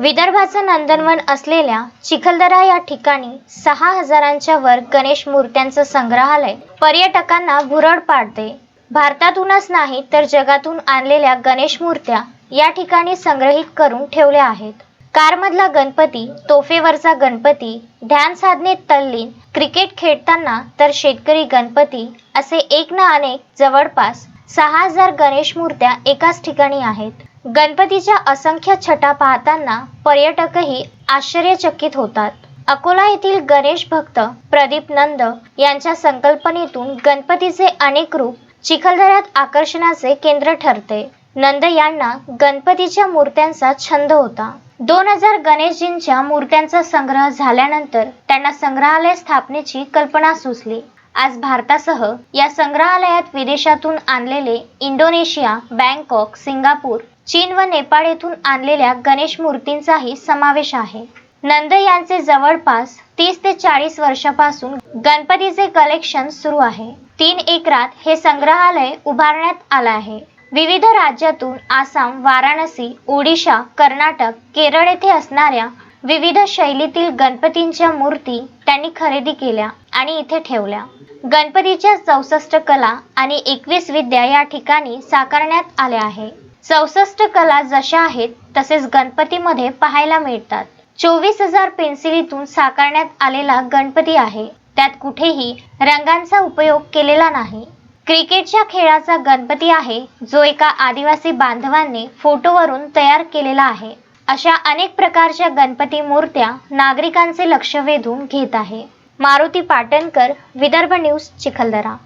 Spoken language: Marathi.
विदर्भाचं नंदनवन असलेल्या चिखलदरा या ठिकाणी सहा हजारांच्या वर गणेश मूर्त्यांचं संग्रहालय. पर्यटकांना भुरळ पाडते. भारतातूनच नाही तर जगातून आणलेल्या गणेश मूर्त्या या ठिकाणी संग्रहित करून ठेवल्या आहेत. कारमधला गणपती तोफेवरचा गणपती ध्यान साधनेत तल्लीन क्रिकेट खेळताना तर शेतकरी गणपती असे एक ना अनेक जवळपास सहा हजार गणेश मूर्त्या एकाच ठिकाणी आहेत. गणपतीच्या असंख्य छटा पाहताना पर्यटकही आश्चर्यचकित होतात. अकोला येथील गणेश भक्त प्रदीप नंद यांच्या संकल्पनेतून गणपतीचे अनेक रूप चिखलदऱ्यात आकर्षणाचे केंद्र ठरते. नंद यांना गणपतीच्या मूर्त्यांचा छंद होता. दोन हजार गणेशजींच्या मूर्त्यांचा संग्रह झाल्यानंतर त्यांना संग्रहालय स्थापनेची कल्पना सुचली. आज भारतासह या संग्रहालयात विदेशातून आणलेले इंडोनेशिया बँकॉक सिंगापूर चीन व नेपाळ येथून आणलेल्या गणेश मूर्तींचाही समावेश आहे. नंद यांचे जवळपास तीस ते चाळीस वर्षापासून गणपतीचे कलेक्शन सुरू आहे. तीन एकरात हे संग्रहालय उभारण्यात आलं आहे. विविध राज्यातून आसाम वाराणसी ओडिशा कर्नाटक केरळ येथे असणाऱ्या विविध शैलीतील गणपतींच्या मूर्ती त्यांनी खरेदी केल्या आणि इथे ठेवल्या. गणपतीच्या चौसष्ट कला आणि एकवीस विद्या या ठिकाणी साकारण्यात आल्या आहे. चौसष्ट कला जशा आहेत तसेच गणपतीमध्ये पाहायला मिळतात. चोवीस हजार पेन्सिलीतून साकारण्यात आलेला गणपती आहे. त्यात कुठेही रंगांचा उपयोग केलेला नाही. क्रिकेटच्या खेळाचा गणपती आहे जो एका आदिवासी बांधवांनी फोटोवरून तयार केलेला आहे. अशा अनेक प्रकारच्या गणपती मूर्त्या नागरिकांचे लक्ष वेधून घेत आहे. मारुती पाटणकर विदर्भ न्यूज चिखलदरा.